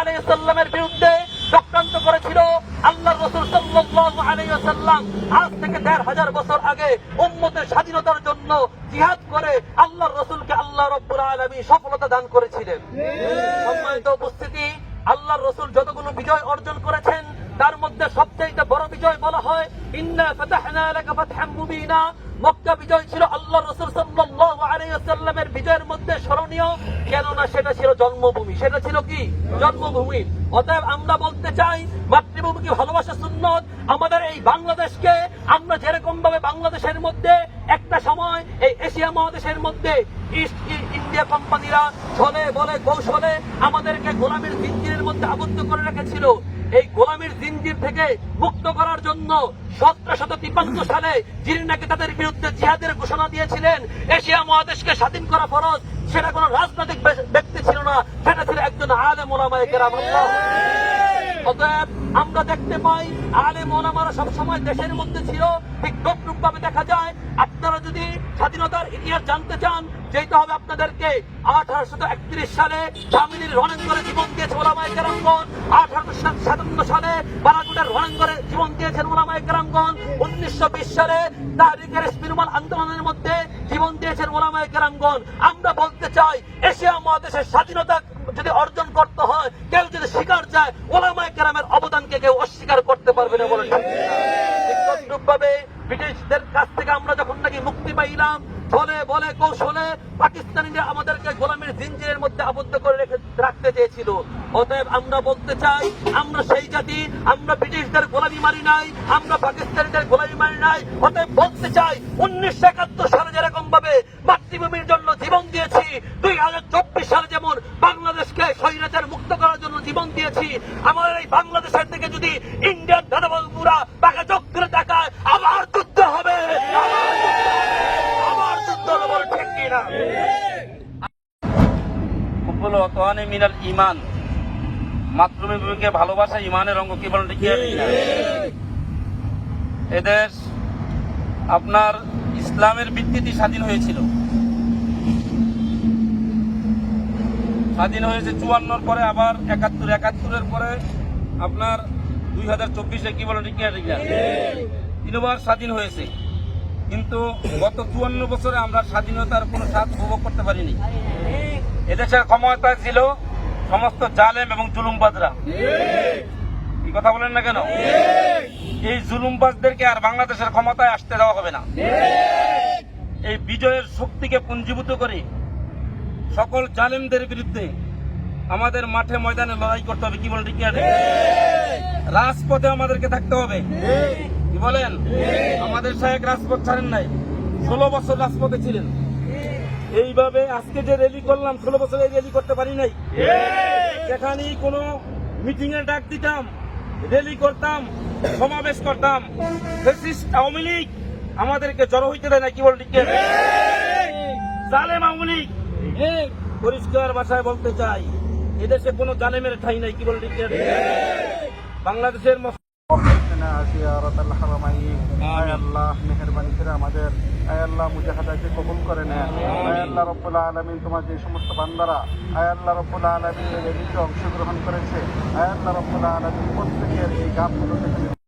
আলাইসাল্লামের বিরুদ্ধে চক্রান্ত করেছিল আল্লাহ রসুল ওয়াসাল্লাম। আজ থেকে দেড় হাজার বছর আগে উম্মতের স্বাধীনতার জন্য জিহাদ করে আল্লাহ রসুলকে আল্লাহ রব্বুল আলামিন সফলতা দান করেছিলেন। সম্মানিত উপস্থিতি আল্লাহ রসুল যতগুলো বিজয় অর্জন করেছেন, তার মধ্যে সবচেয়ে বড় বিজয় বলা হয় ইন্না ফাতাহনা লাকা ফাতহাম মুবিনা। মক্কা বিজয় ছিল আল্লাহ রসুল সাল্লাল্লাহু আলাইহি ওয়াসাল্লামের বিজয়ের মধ্যে স্মরণীয়। কেননা সেটা ছিল জন্মভূমি। সেটা ছিল কি? জন্মভূমি। অতএব আমরা বলতে চাই, মাতৃভূমিকে ভালোবাসা সুন্নত। আমাদের এই বাংলাদেশকে আমরা যেরকম ভাবে বাংলাদেশের মধ্যে, একটা সময় এই এশিয়া মহাদেশের মধ্যে ইস্ট ইন্ডিয়া কোম্পানিরা ছলে বলে, কৌশলে আমাদেরকে গোলামীর জিঞ্জিরের মধ্যে আবদ্ধ করে রেখেছিল। এই গোলামীর জিঞ্জির থেকে মুক্ত করার জন্য সতেরোশত তিপ্পান্ন সালে যিনি নাকি তাদের বিরুদ্ধে জিহাদের ঘোষণা দিয়েছিলেন, এশিয়া মহাদেশকে স্বাধীন করা ফরজ, সেটা কোনো রাজনৈতিক ব্যক্তি ছিল না, সেটা ছিল একজন আলে ওলামায়ে কেরাম। অতএব আমরা দেখতে পাই আলে মোলামারা সবসময় দেশের মধ্যে ছিল, ঠিক ভাবে দেখা যায় যদি স্বাধীনতার ইতিহাস জানতে চান যেতে হবে আপনাদেরকে আঠারোশো একত্রিশ সালে স্বামীর রণাঙ্গরে জীবন দিয়েছে ওলামাই কেরামগণ। আঠারোশো সাতান্ন সালে বারাগুড়ের রণাঙ্গরে জীবন দিয়েছেন ওলামাই কেরামগণ। উনিশশো বিশ সালে তারিখের স্পিরুমান আন্দোলনের মধ্যে জীবন দিয়েছেন ওলামাই কেরামগণ। আমরা বলতে চাই, এশিয়া মহাদেশের স্বাধীনতা যদি অর্জন করতে হয়, কেউ যদি স্বীকার যায় ওলামাই কেরামের অবদানকে কেউ অস্বীকার করতে পারবে না বলে ভাবে ব্রিটিশদের কাছ থেকে আমরা যখন নাকি মুক্তি পাইলাম ছলে বলে কৌশলে পাকিস্তানিরা আমাদেরকে গোলামের জিঞ্জিরের মধ্যে আবদ্ধ করে রেখে রাখতে চেয়েছিল। অতএব আমরা বলতে চাই, আমরা সেই জাতি, আমরা ব্রিটিশদের গোলামি মারি নাই, আমরা পাকিস্তানিদের গোলামি মারি নাই। অতএব বলতে চাই, উনিশশো একাত্তর সালে যেরকম ভাবে মাতৃভূমির জন্য জীবন দিয়েছি, দুই হাজার চব্বিশ সালে যেমন বাংলাদেশকে স্বৈরাচার মুক্ত করার জন্য জীবন দিয়েছি, আমাদের এই বাংলাদেশের থেকে যদি ইন্ডিয়ান দাদাবাবুরা তাকে চোখ করে তাকায় আবার যুদ্ধ হবে আবার যুদ্ধ হবে, আবার যুদ্ধ হবে বলে ঠিক কিনা ওয়াতানে মিনাল ইমান মাতৃভূমিকে ভালোবাসা ইমানের অঙ্গ কি বলেন ঠিক এদেশ আপনার ইসলামের ভিত্তিতে স্বাধীন হয়েছিল। স্বাধীন হয়েছে চুয়ান্নর পরে আবার একাত্তর। একাত্তরের পরে আপনার দুই হাজার চব্বিশে কি বলেন ঠিক না? তিনবার স্বাধীন হয়েছে। কিন্তু গত চুয়ান্ন বছরে আমরা স্বাধীনতার কোনো স্বাদ উপভোগ করতে পারিনি। এদেশের ক্ষমতায় ছিল সমস্ত জালেম এবং জুলুমবাজরা এই কথা বলেন না কেন? এই জুলুমবাজদেরকে আর বাংলাদেশের ক্ষমতায় আসতে দেওয়া হবে না। এই বিজয়ের শক্তিকে পুঞ্জীভূত করে সকল জালেমদের বিরুদ্ধে আমাদের মাঠে ময়দানে লড়াই করতে হবে, কি বলেন ঠিক রাজপথে আমাদেরকে থাকতে হবে। কি বলেন? আমাদের সাহেব রাজপথ ছাড়েন নাই। ষোলো বছর রাজপথে ছিলেন। এইভাবে আজকে যে র্যালি করলাম ষোলো বছরে র্যালি করতে পারি নাই। সেখানেই কোনো মিটিং এর ডাক দিতাম র্যালি করতাম সমাবেশ করতাম আওয়ামী লীগ আমাদেরকে জড়ো হইতে দেয় না কি বল ঠিক আওয়ামী লীগ! পরিষ্কার ভাষায় বলতে চাই এদেশে কোনো জালেমের ঠাই নাই কি বল ঠিক বাংলাদেশের আসিয়া আল্লাহ আমাদের আয় আল্লাহ মুজাহাদাকে কবুল করে নেন। আয় আল্লাহ রব্বুল আলমিন তোমার যে সমস্ত বান্দারা আয় আল্লাহ রব্বুল আলমিন এই র্যালিতে অংশগ্রহণ করেছে। আয় আল্লাহ রব্বুল আলমিন প্রত্যেকের এই গাফগুলো থেকে